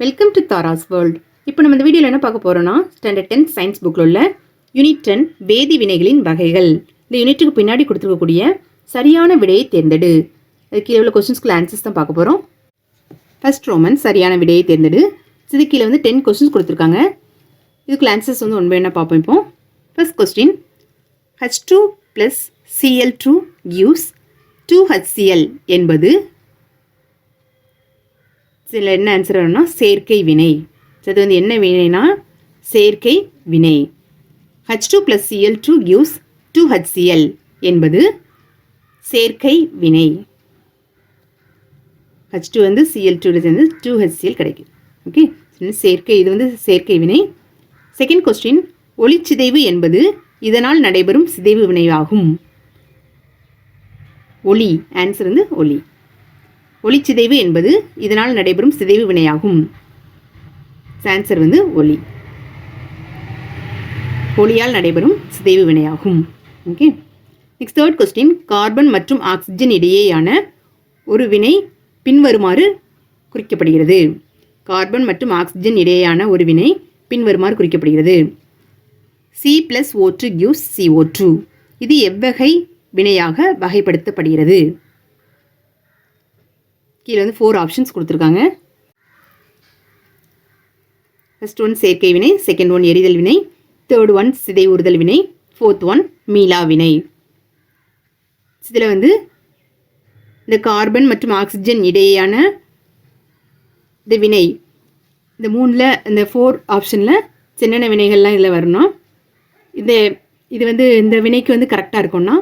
Welcome to Tara's world இப்போ நம்ம இந்த வீடியோவில் என்ன பார்க்க போகிறோம்னா ஸ்டாண்டர்ட் டென்த் சயின்ஸ் புக்கில் உள்ள யூனிட் டென் வேதி வினைகளின் வகைகள். இந்த யூனிட்டுக்கு பின்னாடி கொடுத்துருக்கக்கூடிய சரியான விடையை தேர்ந்தெடு. அது கீழே உள்ள கொஸ்டின்ஸ்க்குள்ள ஆன்சர்ஸ் தான் பார்க்க போகிறோம் ஃபர்ஸ்ட் ரோமன் சரியான விடையை தேர்ந்தெடு. இது கீழே வந்து டென் கொஸ்டின்ஸ் கொடுத்துருக்காங்க. இதுக்குள்ள ஆன்சர்ஸ் வந்து ஒன் என்ன பார்ப்போம் இப்போ? First question H two plus CL two gives two HCL என்பது இதில் என்ன ஆன்சர் வரும்னா சேர்க்கை வினை. ஸோ அது வந்து என்ன வினைனா சேர்க்கை வினை. H two plus CL two gives two HCL என்பது சேர்க்கை வினை. ஹச் டூ வந்து சிஎல் டூ சேர்ந்து டூ ஹச்சிஎல் கிடைக்கும். ஓகே சேர்க்கை இது வந்து சேர்க்கை வினை. செகண்ட் கொஸ்டின் ஒளிச்சிதைவு என்பது இதனால் நடைபெறும் சிதைவு வினையாகும். ஒளி ஆன்சர் வந்து ஒளி. ஒளிச்சிதைவு என்பது இதனால் நடைபெறும் சிதைவு வினையாகும். ஆன்சர் வந்து ஒளி. ஒளியால் நடைபெறும் சிதைவு வினையாகும். Okay next third question carbon மற்றும் ஆக்சிஜன் இடையேயான ஒரு வினை பின்வருமாறு குறிக்கப்படுகிறது. கார்பன் மற்றும் ஆக்சிஜன் இடையேயான ஒரு வினை பின்வருமாறு குறிக்கப்படுகிறது. C plus O two gives CO two இது எவ்வகை வினையாக வகைப்படுத்தப்படுகிறது. கீழே வந்து ஃபோர் ஆப்ஷன்ஸ் கொடுத்துருக்காங்க. ஃபர்ஸ்ட் ஒன் சேர்க்கை வினை செகண்ட் ஒன் எரிதல் வினை தேர்ட் ஒன் சிதைவுறுதல் வினை ஃபோர்த் ஒன் மீளா வினை. இதில் வந்து இந்த கார்பன் மற்றும் ஆக்சிஜன் இடையேயான இந்த வினை இந்த மூணில் இந்த ஃபோர் ஆப்ஷனில் சின்னென்ன வினைகள்லாம் இதில் வரணும் இந்த இது வந்து இந்த வினைக்கு வந்து கரெக்டாக இருக்கும்னா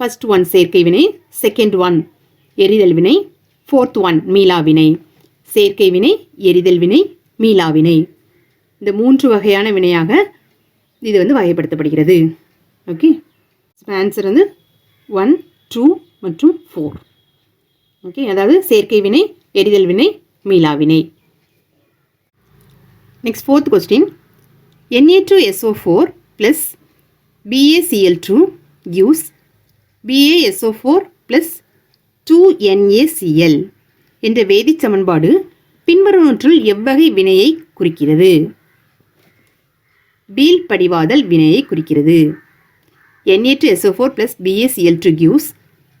ஃபஸ்ட் ஒன் சேர்க்கை வினை செகண்ட் ஒன் எரிதல் வினை ஃபோர்த் ஒன் மீளா வினை. சேர்க்கை வினை எரிதல் வினை மீளா வினை. இந்த மூன்று வகையான வினையாக இது வந்து வகைப்படுத்தப்படுகிறது. ஓகே ஆன்சர் வந்து ஒன் டூ மற்றும் ஃபோர் ஓகே அதாவது சேர்க்கை வினை எரிதல் வினை மீளா வினை. Next fourth question NA two SO four plus BACL two gives BASO four plus two NACL என்ற வேதிச் சமன்பாடு பின்வருவனற்றுள் எவ்வகை வினையை குறிக்கிறது. பீல் படிவாதல் வினையை குறிக்கிறது. NA two SO four plus BACL two gives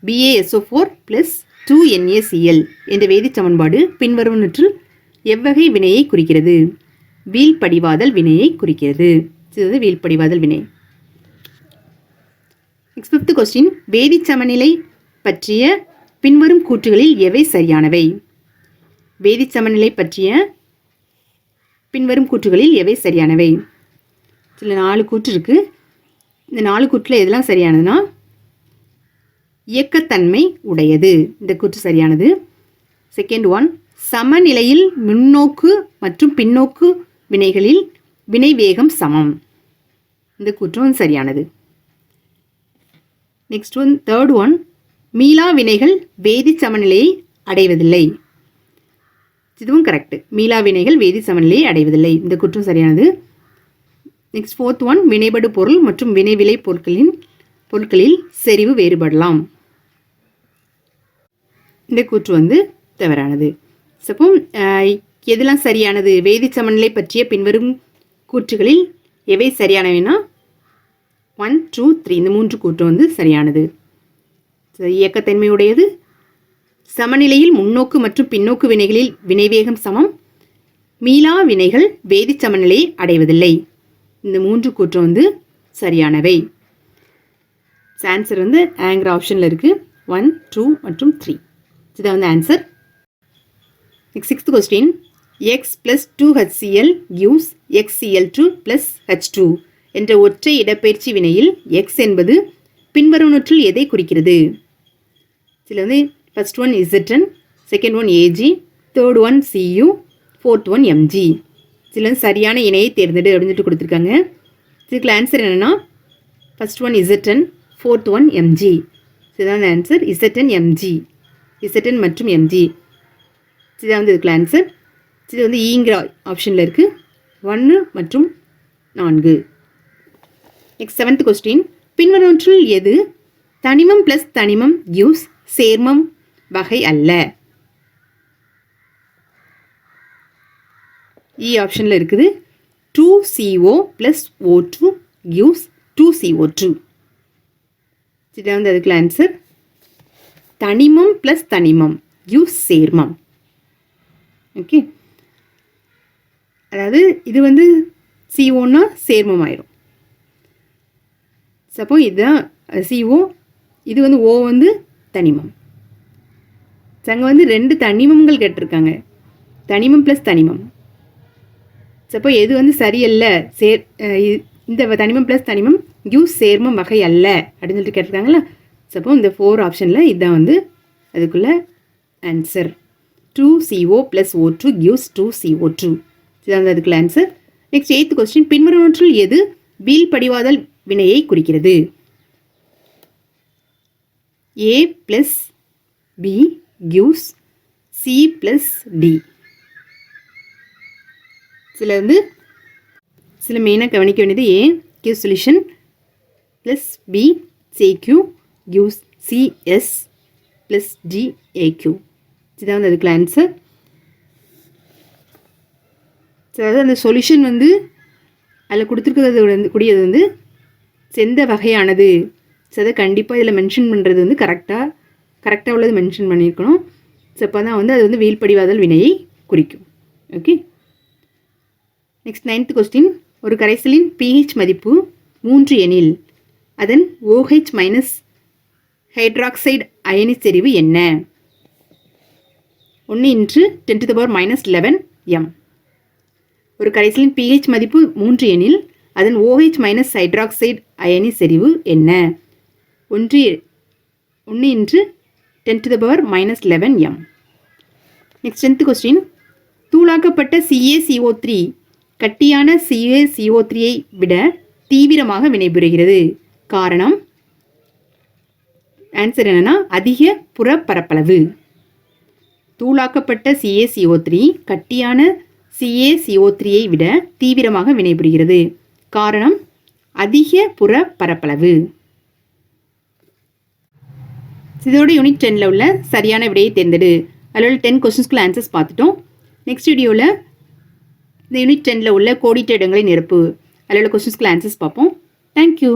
BASO four plus two NACL என்ற வேதிச் சமன்பாடு பின்வருவனற்றுள் எவ்வகை வினையை குறிக்கிறது. வீல் படிவாதல் வினையை குறிக்கிறது. இது வீல் படிவாதல் வினை. நெக்ஸ்ட் ஃபிஃப்த் கொஸ்டின் வேதி சமநிலை பற்றிய பின்வரும் கூற்றுகளில் எவை சரியானவை? வேதி சமநிலை பற்றிய பின்வரும் கூற்றுகளில் எவை சரியானவை? சில நாலு கூற்று இருக்கு. இந்த நாலு கூற்றில் எதெல்லாம் சரியானதுன்னா இயக்கத்தன்மை உடையது. இந்த கூற்று சரியானது. செகண்ட் ஒன் சமநிலையில் முன்னோக்கு மற்றும் பின்னோக்கு வினைகளில் வினை வேகம் சமம். இந்த கூற்றும் சரியானது. நெக்ஸ்ட் ஒன் தேர்ட் ஒன் மீளா வினைகள் வேதி சமநிலையை அடைவதில்லை. இதுவும் கரெக்டு மீளா வினைகள் வேதி சமநிலையை அடைவதில்லை. இந்த குற்றம் சரியானது. நெக்ஸ்ட் ஃபோர்த் ஒன் வினைபடு பொருள் மற்றும் வினைவிலை பொருட்களின் பொருட்களில் செறிவு வேறுபடலாம். இந்த கூற்று வந்து தவறானது. சப்போ எதெல்லாம் சரியானது? வேதி சமநிலை பற்றிய பின்வரும் கூற்றுகளில் எவை சரியானவைனா ஒன் டூ த்ரீ இந்த மூன்று கூற்று வந்து சரியானது. இயக்கத்தன்மையுடையது. சமநிலையில் முன்னோக்கு மற்றும் பின்னோக்கு வினைகளில் வினைவேகம் சமம். மீளா வினைகள் வேதி சமநிலையை அடைவதில்லை. இந்த மூன்று கூற்றம் வந்து சரியானவை. ஆன்சர் வந்து ஆங்கர் ஆப்ஷனில் இருக்குது ஒன் டூ மற்றும் த்ரீ இதான் வந்து answer next sixth question X plus two HCL gives XCL two plus H two என்ற ஒற்றை இடப்பெயர்ச்சி வினையில் எக்ஸ் என்பது பின்வருவனற்றில் எதை குறிக்கிறது? இதில் வந்து first one ZN second one AG third one CU fourth one MG இதில் வந்து சரியான இணையை தேர்ந்தெடு அப்படின்னு சொல்லிட்டு கொடுத்துருக்காங்க. இதுக்குள்ள ஆன்சர் என்னென்னா first one ZN fourth one MG இதுதான் ஆன்சர் இசட்டன் எம்ஜி இசட்டன் மற்றும் எம்ஜி இதுதான் வந்து இதுக்குள்ள ஆன்சர் இது வந்து e ஈங்கிற ஆப்ஷனில் இருக்குது ஒன்று மற்றும் நான்கு. நெக்ஸ்ட் செவன்த் கொஸ்டின் பின்வருவற்றில் எது? தனிமம் ப்ளஸ் தனிமம் யூஸ் சேர்மம் வகை அல்ல. E இ ஆப்ஷனில் இருக்குது. Two CO plus O two gives two CO two இதான் வந்து அதுக்குள்ள ஆன்சர் தனிமம் ப்ளஸ் தனிமம் கிவ்ஸ் சேர்மம். ஓகே அதாவது இது வந்து சிஓன்னா சேர்மம் ஆயிரும். சப்போ இதுதான் சிஓ இது வந்து ஓ வந்து தனிமம். அங்கே வந்து ரெண்டு தனிமங்கள் கேட்டிருக்காங்க. தனிமம் ப்ளஸ் தனிமம். சப்போ எது வந்து சரியல்ல சேர் இந்த தனிமம் ப்ளஸ் தனிமம் யூ சேர்மம் வகை அல்ல அப்படின்னு சொல்லிட்டு கேட்டிருக்காங்களா சப்போ இந்த ஃபோர் ஆப்ஷனில் இதுதான் வந்து அதுக்குள்ளே answer two CO plus O two gives two CO two இதுதான் வந்து அதுக்குள்ள ஆன்சர் நெக்ஸ்ட் எயித்து கொஸ்டின் பின்வருவனற்றுள் எது வீல் படிவாதல் வினையை குறிக்கிறது. A plus B gives C plus D சில வந்து சில மெயினாக கவனிக்க வேண்டியது A Q solution plus B CQ Qs CS plus D AQ இதுதான் வந்து அதுக்குள்ள ஆன்சர் அதாவது அந்த சொல்யூஷன் வந்து அதில் கொடுத்துருக்கிறது வந்து கூடியது வந்து செந்த வகையானது. ஸோ அதை கண்டிப்பாக இதில் மென்ஷன் பண்ணுறது வந்து கரெக்டாக கரெக்டாக உள்ளது மென்ஷன் பண்ணியிருக்கணும். ஸோ அப்போ தான் வந்து அது வந்து வீழ்படிவாதல் வினையை குறிக்கும். ஓகே நெக்ஸ்ட் நைன்த் கொஸ்டின் ஒரு கரைசலின் பிஹெச் மதிப்பு மூன்று எனில் அதன் ஓஹெச் மைனஸ் ஹைட்ராக்சைடு அயனி செறிவு என்ன? ஒன்று இன்று ten to the power minus eleven M ஒரு கரைசலின் பிஹெச் மதிப்பு மூன்று எனில் அதன் ஓஹெச் மைனஸ் ஹைட்ராக்சைடு அயனி செறிவு என்ன? ஒன்று ஒன்று இன்று ten to the power minus eleven M next tenth question தூளாக்கப்பட்ட CaCO3 three கட்டியான CaCO3 த்ரீயை விட தீவிரமாக வினைபுரிகிறது. காரணம்? ஆன்சர் என்னென்னா அதிக புறப்பரப்பளவு. தூளாக்கப்பட்ட CaCO3 த்ரீ கட்டியான CaCO3 த்ரீயை விட தீவிரமாக வினைபுரிகிறது. காரணம் அதிக புற பரப்பளவு. இதோட யூனிட் டென்னில் உள்ள சரியான விடையை தேர்ந்தெடு. அதில் உள்ள டென் கொஸ்டின்ஸ்க்குள்ள ஆன்சர்ஸ் பார்த்துட்டோம். நெக்ஸ்ட் வீடியோவில் இந்த யூனிட் டென்னில் உள்ள கோடிட்ட இடங்களை நிரப்பு. அதில் உள்ள கொஸ்டின்ஸ்க்குள்ள ஆன்சர்ஸ் பார்ப்போம். தேங்க்யூ